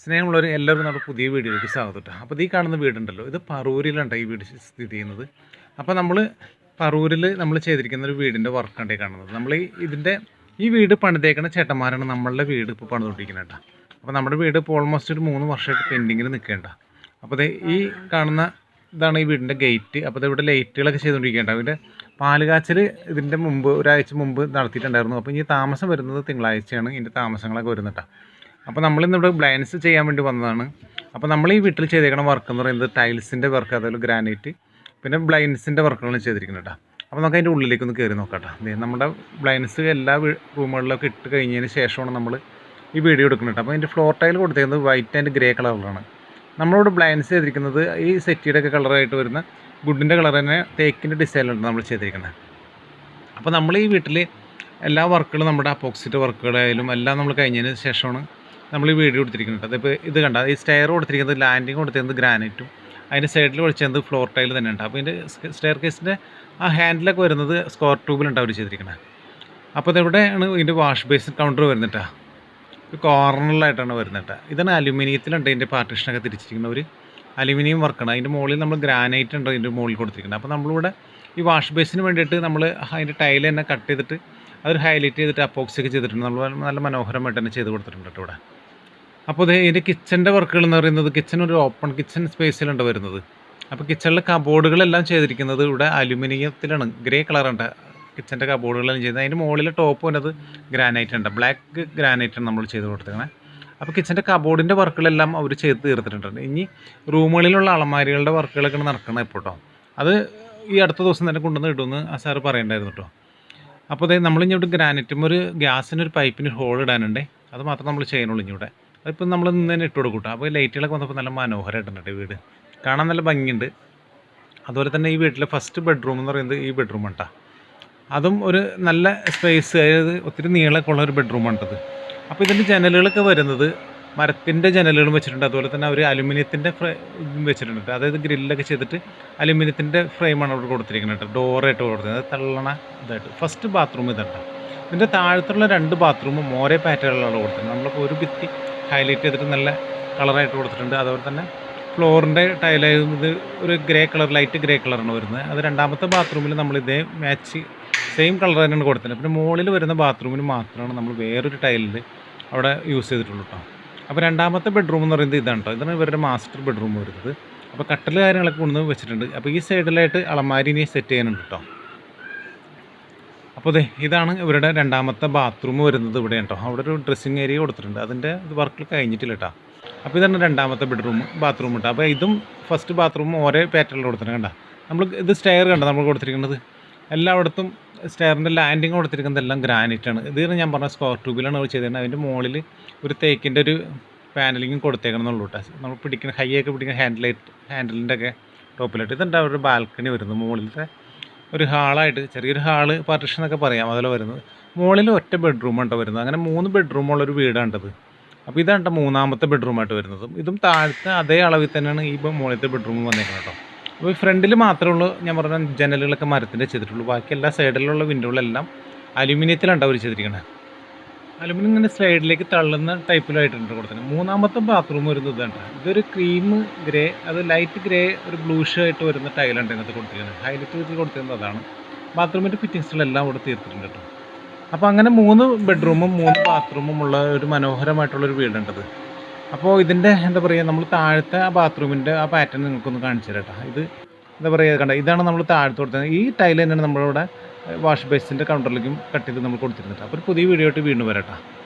സ്നേഹമുള്ളവർ എല്ലാവരും നമ്മുടെ പുതിയ വീഡിയോയിലേക്ക് സ്വാഗതം അപ്പോൾ ഈ കാണുന്ന വീടുണ്ടല്ലോ ഇത് പറൂരിലാണ് ഈ വീട് സ്ഥിതി ചെയ്യുന്നത്. അപ്പോൾ നമ്മൾ പറൂരിൽ നമ്മൾ ചെയ്തിരിക്കുന്ന ഒരു വീടിന്റെ വർക്കാണ് ഈ കാണുന്നത്. നമ്മൾ ഈ ഇതിന്റെ ഈ വീട് പണിതേക്കുന്ന ചേട്ടന്മാരാണ് നമ്മളുടെ വീട് ഇപ്പോൾ പണിതുകൊണ്ടിരിക്കുന്നത് കേട്ടോ അപ്പോൾ നമ്മുടെ വീട് ഇപ്പോൾ ഓൾമോസ്റ്റ് ഒരു മൂന്ന് വർഷമായിട്ട് പെൻഡിങ്ങിൽ നിൽക്കേണ്ട അപ്പോൾ ഈ കാണുന്ന ഇതാണ് ഈ വീടിന്റെ ഗേറ്റ് അപ്പോൾ ഇവിടെ ലൈറ്റുകളൊക്കെ ചെയ്തുകൊണ്ടിരിക്കേണ്ട അതിന്റെ പാലുകാച്ചൽ ഇതിന്റെ മുമ്പ് ഒരാഴ്ച മുമ്പ് നടത്തിയിട്ടുണ്ടായിരുന്നു. അപ്പോൾ ഇനി താമസം വരുന്നത് തിങ്കളാഴ്ചയാണ്. ഇതിന്റെ താമസങ്ങളൊക്കെ വരുന്നത് അപ്പോൾ നമ്മളിന്നിവിടെ ബ്ലൈൻഡ്സ് ചെയ്യാൻ വേണ്ടി വന്നതാണ്. അപ്പോൾ നമ്മൾ ഈ വീട്ടിൽ ചെയ്തേക്കണ വർക്ക് എന്ന് പറയുന്നത് ടൈൽസിന്റെ വർക്ക് അതുപോലെ ഗ്രാനൈറ്റ് പിന്നെ ബ്ലൈൻഡ്സിന്റെ വർക്കുകളും ചെയ്തിരിക്കുന്നത് കേട്ടോ അപ്പോൾ നമുക്ക് അതിന്റെ ഉള്ളിലേക്ക് ഒന്ന് കയറി നോക്കാം കേട്ടോ നമ്മുടെ ബ്ലൈൻഡ്സ് എല്ലാ റൂമുകളിലൊക്കെ ഇട്ട് കഴിഞ്ഞതിന് ശേഷമാണ് നമ്മൾ ഈ വീഡിയോ എടുക്കുന്നത് അപ്പോൾ അതിന്റെ ഫ്ലോർ ടൈൽ കൊടുത്തേക്കുന്നത് വൈറ്റ് ആൻഡ് ഗ്രേ കളറിലാണ് നമ്മളിവിടെ ബ്ലൈൻഡ്സ് ചെയ്തിരിക്കുന്നത് ഈ സെറ്റിയുടെ ഒക്കെ കളറായിട്ട് വരുന്ന ഗുഡിന്റെ കളർ തന്നെ തേക്കിന്റെ ഡിസൈനിലാണ് നമ്മൾ ചെയ്തിരിക്കുന്നത്. അപ്പോൾ നമ്മൾ ഈ വീട്ടിൽ എല്ലാ വർക്കുകളും നമ്മുടെ അപ്പോക്സിറ്റ് വർക്കുകളായാലും എല്ലാം നമ്മൾ കഴിഞ്ഞതിന് ശേഷമാണ് നമ്മൾ ഈ വീഡിയോ കൊടുത്തിരിക്കുന്നത്. അതിപ്പോൾ ഇത് കണ്ട? ഈ സ്റ്റെയർ കൊടുത്തിരിക്കുന്നത് ലാൻഡിങ് കൊടുത്തിരുന്നത് ഗ്രാനൈറ്റും അതിന്റെ സൈഡിൽ ഒഴിച്ചത് ഫ്ലോർ ടൈൽ തന്നെ ഉണ്ട് അപ്പോൾ ഇതിന്റെ സ്റ്റെയർ കേസിന്റെ ആ ഹാൻഡിലൊക്കെ വരുന്നത് സ്ക്വയർ ട്യൂബിലുണ്ട് അവർ ചെയ്തിരിക്കുന്നത് അപ്പോൾ ഇതെവിടെയാണ് ഇതിന്റെ വാഷ് ബേസിൻ കൗണ്ടർ വരുന്നിട്ടാ? കോർണറിലായിട്ടാണ് വരുന്നത് ഇതാണ് അലുമിനിയത്തിലുണ്ട് ഇതിന്റെ പാർട്ടീഷനൊക്കെ തിരിച്ചിരിക്കുന്ന ഒരു അലുമിനിയം വർക്കാണ് അതിന്റെ മുകളിൽ നമ്മൾ ഗ്രാനൈറ്റ് ഉണ്ട് അതിന്റെ മുകളിൽ കൊടുത്തിരിക്കുന്നത്. അപ്പോൾ നമ്മളിവിടെ ഈ വാഷ് ബേസിന് വേണ്ടിയിട്ട് നമ്മൾ അതിന്റെ ടൈൽ തന്നെ കട്ട് ചെയ്തിട്ട് അതൊരു ഹൈലൈറ്റ് ചെയ്തിട്ട് അപ്പോക്സി ഒക്കെ ചെയ്തിട്ടുണ്ട്. നമ്മൾ നല്ല മനോഹരമായിട്ട് തന്നെ ചെയ്ത് കൊടുത്തിട്ടുണ്ട് ഇവിടെ. അപ്പോൾ ഇത് ഇതിന്റെ കിച്ചന്റെ വർക്കുകൾ എന്ന് പറയുന്നത് കിച്ചൺ ഒരു ഓപ്പൺ കിച്ചൺ സ്പേസിലുണ്ട് വരുന്നത്. അപ്പോൾ കിച്ചണിലെ കബോർഡുകളെല്ലാം ചെയ്തിരിക്കുന്നത് ഇവിടെ അലുമിനിയത്തിലാണ്. ഗ്രേ കളറുണ്ട് കിച്ചന്റെ കബോർഡുകളെല്ലാം ചെയ്തത്. അതിന്റെ മുകളിലെ ടോപ്പ് വന്നത് ഗ്രാനൈറ്റ് ഉണ്ട് ബ്ലാക്ക് ഗ്രാനൈറ്റ് ആണ് നമ്മൾ ചെയ്ത് കൊടുത്തേക്കണേ. അപ്പോൾ കിച്ചന്റെ കബോർഡിന്റെ വർക്കുകളെല്ലാം അവർ ചെയ്ത് തീർത്തിട്ടുണ്ട്. ഇനി റൂമുകളിലുള്ള അലമാരികളുടെ വർക്കുകളൊക്കെ നടക്കണം ഇപ്പോൾ കേട്ടോ അത് ഈ അടുത്ത ദിവസം തന്നെ കൊണ്ടുവന്ന് ഇടുമെന്ന് ആ സാറ് പറയണ്ടായിരുന്നു കേട്ടോ അപ്പോൾ അതായത് നമ്മളിഞ്ഞിവിടെ ഗ്രാനൈറ്റും ഒരു ഗ്യാസിന് ഒരു പൈപ്പിന് ഹോൾ ഇടാനുണ്ട്. അത് മാത്രം നമ്മൾ ചെയ്യണുള്ളൂ ഇഞ്ഞൂടെ അതിപ്പോൾ നമ്മൾ ഇന്ന് തന്നെ ഇട്ട് കൊടുക്കും അപ്പോൾ ലൈറ്റുകളൊക്കെ വന്നപ്പോൾ നല്ല മനോഹരമായിട്ടുണ്ട് വീട്. കാണാൻ നല്ല ഭംഗിയുണ്ട്. അതുപോലെ തന്നെ ഈ വീട്ടിലെ ഫസ്റ്റ് ബെഡ്റൂം എന്ന് പറയുന്നത് ഈ ബെഡ്റൂം കേട്ടോ അതും ഒരു നല്ല സ്പേസ് അതായത് ഒത്തിരി നീളമൊക്കെ ഉള്ള ഒരു ബെഡ്റൂം കേട്ടത് അപ്പോൾ ഇതിന്റെ ജനലുകളൊക്കെ വരുന്നത് മരത്തിന്റെ ജനലുകൾ വെച്ചിട്ടുണ്ട്. അതുപോലെ തന്നെ അവർ അലുമിനിയത്തിന്റെ ഫ്രെയിം വെച്ചിട്ടുണ്ട് അതായത് ഗ്രില്ലൊക്കെ ചെയ്തിട്ട് അലുമിനിയത്തിന്റെ ഫ്രെയിമാണ് അവിടെ കൊടുത്തിരിക്കുന്നത് കേട്ടോ ഡോറായിട്ട് കൊടുത്തിരിക്കുന്നത്. തള്ളണ ഇതായിട്ട്. ഫസ്റ്റ് ബാത്റൂം ഇതാണ് ഇതിന്റെ താഴത്തുള്ള രണ്ട് ബാത്റൂമും ഓരോ പാറ്റേണിലാണ് കൊടുത്തത് നമ്മളിപ്പോൾ ഒരു ഭിത്തി ഹൈലൈറ്റ് ചെയ്തിട്ട് നല്ല കളറായിട്ട് കൊടുത്തിട്ടുണ്ട്. അതുപോലെ തന്നെ ഫ്ലോറിന്റെ ടൈലായത് ഒരു ഗ്രേ കളർ ലൈറ്റ് ഗ്രേ കളറാണ് വരുന്നത്. അത് രണ്ടാമത്തെ ബാത്റൂമിൽ നമ്മൾ ഇതേ മാച്ച് സെയിം കളർ തന്നെയാണ് കൊടുത്തിട്ടുണ്ട് പിന്നെ മുകളിൽ വരുന്ന ബാത്റൂമിന് മാത്രമാണ് നമ്മൾ വേറൊരു ടൈലിൽ അവിടെ യൂസ് ചെയ്തിട്ടുള്ളൂ കേട്ടോ അപ്പോൾ രണ്ടാമത്തെ ബെഡ്റൂം എന്ന് പറയുന്നത് ഇതാണ് കേട്ടോ ഇതാണ് ഇവരുടെ മാസ്റ്റർ ബെഡ്റൂം വരുന്നത്. അപ്പോൾ കട്ടൽ കാര്യങ്ങളൊക്കെ കൊണ്ടുവന്ന് വെച്ചിട്ടുണ്ട്. അപ്പോൾ ഈ സൈഡിലായിട്ട് അലമാരി ഇനി സെറ്റ് ചെയ്യാനുണ്ട് കേട്ടോ അപ്പോൾ അതെ ഇതാണ് ഇവരുടെ രണ്ടാമത്തെ ബാത്റൂം വരുന്നത് ഇവിടെ കേട്ടോ. അവിടെ ഒരു ഡ്രസ്സിങ് ഏരിയ കൊടുത്തിട്ടുണ്ട്. അതിന്റെ ഇത് വർക്കിൽ കഴിഞ്ഞിട്ടില്ല കേട്ടോ. അപ്പോൾ ഇതാണ് രണ്ടാമത്തെ ബെഡ്റൂം ബാത്റൂം കേട്ടോ അപ്പോൾ ഇതും ഫസ്റ്റ് ബാത്റൂം ഓരോ പാറ്റേണിൽ കൊടുത്തിട്ടുണ്ട് കണ്ട. നമ്മൾ ഇത് സ്റ്റെയർ കണ്ടോ നമ്മൾ കൊടുത്തിരിക്കുന്നത്? എല്ലായിടത്തും സ്റ്റെയറിന്റെ ലാൻഡിങ് കൊടുത്തിരിക്കുന്നത് എല്ലാം ഗ്രാനൈറ്റാണ് ഇതാണ് ഞാൻ പറഞ്ഞ സ്ക്വയർ ട്യൂബിലാണ് അവർ ചെയ്തിരുന്നത്. അതിന്റെ മുകളിൽ ഒരു തേക്കിന്റെ ഒരു പാനലിങ്ങും കൊടുത്തേക്കണമെന്നുള്ളൂ കേട്ടോ. നമ്മൾ പിടിക്കുന്ന ഹൈ ഒക്കെ പിടിക്കുന്ന ഹാൻഡിലൈറ്റ് ഹാൻഡിലിന്റെ ഒക്കെ ടോപ്പിലായിട്ട് ഇതുണ്ട് അവരുടെ ബാൽക്കണി വരുന്നത് മുകളിലത്തെ ഒരു ഹാളായിട്ട് ചെറിയൊരു ഹാൾ പാർട്ടിഷൻ എന്നൊക്കെ പറയാം അതിൽ വരുന്നത്. മുകളിൽ ഒറ്റ ബെഡ്റൂം ബെഡ്റൂമാണ് വരുന്നത്. അങ്ങനെ മൂന്ന് ബെഡ്റൂമുള്ള ഒരു വീടാണ്ടത് അപ്പോൾ ഇതാണ് മൂന്നാമത്തെ ബെഡ്റൂമായിട്ട് വരുന്നത്. ഇതും താഴത്തെ അതേ അളവിൽ തന്നെയാണ് ഈ മുകളിലത്തെ ബെഡ്റൂം വന്നേക്കുന്നത് കേട്ടോ അപ്പോൾ ഫ്രണ്ടിൽ മാത്രമേ ഉള്ളൂ. ഞാൻ പറഞ്ഞ ജനലുകളൊക്കെ മരത്തിന്റെ ചെയ്തിട്ടുള്ളൂ ബാക്കി എല്ലാ സൈഡിലുള്ള വിൻഡോകളെല്ലാം അലുമിനിയത്തിലാണ് അവർ ചെയ്തിരിക്കുന്നത് അലുമിനിയം ഇങ്ങനെ സ്ലൈഡിലേക്ക് തള്ളുന്ന ടൈപ്പിലായിട്ടുണ്ട് കൊടുത്തത്. മൂന്നാമത്തെ ബാത്റൂം വരുന്നത് ഇതാണ് ഇതൊരു ക്രീം ഗ്രേ അത് ലൈറ്റ് ഗ്രേ ഒരു ബ്ലൂഷ് ആയിട്ട് വരുന്ന ടൈലുണ്ട് ഇങ്ങനത്തെ കൊടുത്തിരിക്കുന്നത്. ഹൈലൈറ്റ് ചെയ്ത് കൊടുത്തിരുന്നത് അതാണ്. ബാത്റൂമിന്റെ ഫിറ്റിങ്സുകളെല്ലാം ഇവിടെ തീർത്തിട്ടുണ്ട് കേട്ടോ അപ്പോൾ അങ്ങനെ മൂന്ന് ബെഡ്റൂമും മൂന്ന് ബാത്റൂമും ഉള്ള ഒരു മനോഹരമായിട്ടുള്ളൊരു വീടുണ്ടത് അപ്പോൾ ഇതിന്റെ എന്താ പറയുക നമ്മൾ താഴത്തെ ആ ബാത്റൂമിന്റെ ആ പാറ്റേൺ നിങ്ങൾക്കൊന്ന് കാണിച്ചു തരാം കേട്ടോ ഇത് എന്താ പറയുക കണ്ട? ഇതാണ് നമ്മൾ താഴത്ത് കൊടുത്തത് ഈ ടൈൽ തന്നെയാണ് നമ്മളിവിടെ വാഷ് ബേസിന്റെ കൗണ്ടറിലേക്കും കട്ട് ചെയ്ത് നമ്മൾ കൊടുത്തിരുന്നിട്ട്. അപ്പോൾ ഒരു പുതിയ വീഡിയോ ആയിട്ട് വീണ്ടും വരാം